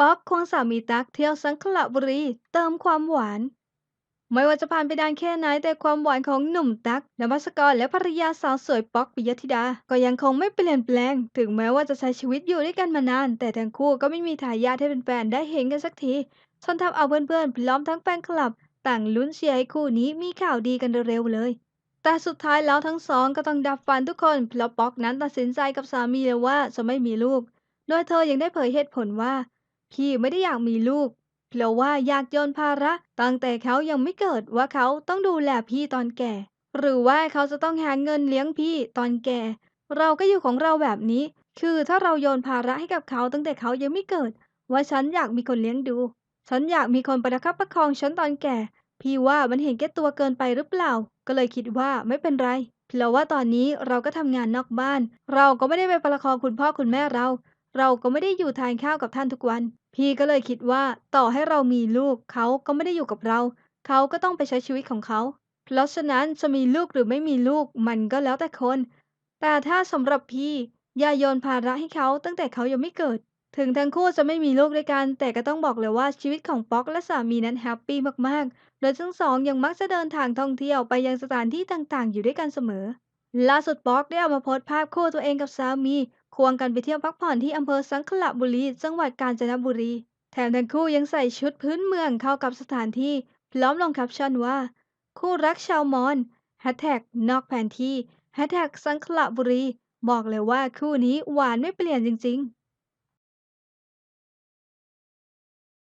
ป๊อกควงสามีตั๊กเที่ยวสังขละบุรี เติมความหวาน ไม่ว่าจะผ่านไปนานแค่ไหนแต่ความหวานของหนุ่มตั๊กนภัสกรและภรรยาสาวสวยป๊อกปิยธิดา ก็ยังคงไม่เปลี่ยนแปลง ถึงแม้ว่าจะใช้ชีวิตอยู่ด้วยกันมานาน แต่ทั้งคู่ก็ไม่มีทายาทให้เป็นแฟนๆได้เห็นกันสักทีจนทำเอาเพื่อนๆพร้อมทั้งแฟนคลับ ต่างลุ้นเชียร์ให้คู่นี้มีข่าวดีกันเร็วๆเลยแต่สุดท้ายแล้วทั้งสองก็ต้องดับฝันทุกคนเพราะป๊อกนั้นตัดสินใจกับสามีเลยว่าจะไม่มีลูก โดยเธอยังได้เผยเหตุผลว่า พี่ไม่ได้อยากมีลูก เพราะว่าอยากโยนภาระตั้งแต่เขายังไม่เกิดว่าเขาต้องดูแลพี่ตอนแก่ หรือว่าเขาจะต้องหาเงินเลี้ยงพี่ตอนแก่ เราก็อยู่ของเราแบบนี้ คือถ้าเราโยนภาระให้กับเขาตั้งแต่เขายังไม่เกิด ว่าฉันอยากมีคนเลี้ยงดู ฉันอยากมีคนประคับประคองฉันตอนแก่ พี่ว่ามันเห็นแก่ตัวเกินไปหรือเปล่า ก็เลยคิดว่าไม่เป็นไรเพราะว่าตอนนี้เราก็ทำงานนอกบ้าน เราก็ไม่ได้ไปประคองคุณพ่อคุณแม่เรา เราก็ไม่ได้อยู่ทานข้าวกับท่านทุกวัน พี่ก็เลยคิดว่าต่อให้เรามีลูกเขาก็ไม่ได้อยู่กับเรา เขาก็ต้องไปใช้ชีวิตของเขา เพราะฉะนั้นจะมีลูกหรือไม่มีลูกมันก็แล้วแต่คน แต่ถ้าสำหรับพี่อย่าโยนภาระให้เขาตั้งแต่เขายังไม่เกิด ถึงทั้งคู่จะไม่มีลูกด้วยกัน แต่ก็ต้องบอกเลยว่าชีวิตของป๊อกและสามีนั้นแฮปปี้มากๆ โดยทั้งสองยังมักจะเดินทางท่องเที่ยวไปยังสถานที่ต่างๆ อยู่ด้วยกันเสมอ ล่าสุดป๊อกได้ออกมาโพสต์ภาพคู่ตัวเองกับสามี ควงกันไปเที่ยวพักผ่อนที่อำเภอสังขละบุรี จังหวัดกาญจนบุรี แถมทั้งคู่ยังใส่ชุดพื้นเมืองเข้ากับสถานที่ พร้อมลงแคปชั่นว่า คู่รักชาวมอญแฮชแท็กนอกแผนที่แฮชแท็กสังขละบุรี บอกเลยว่าคู่นี้หวานไม่เปลี่ยนจริง ๆ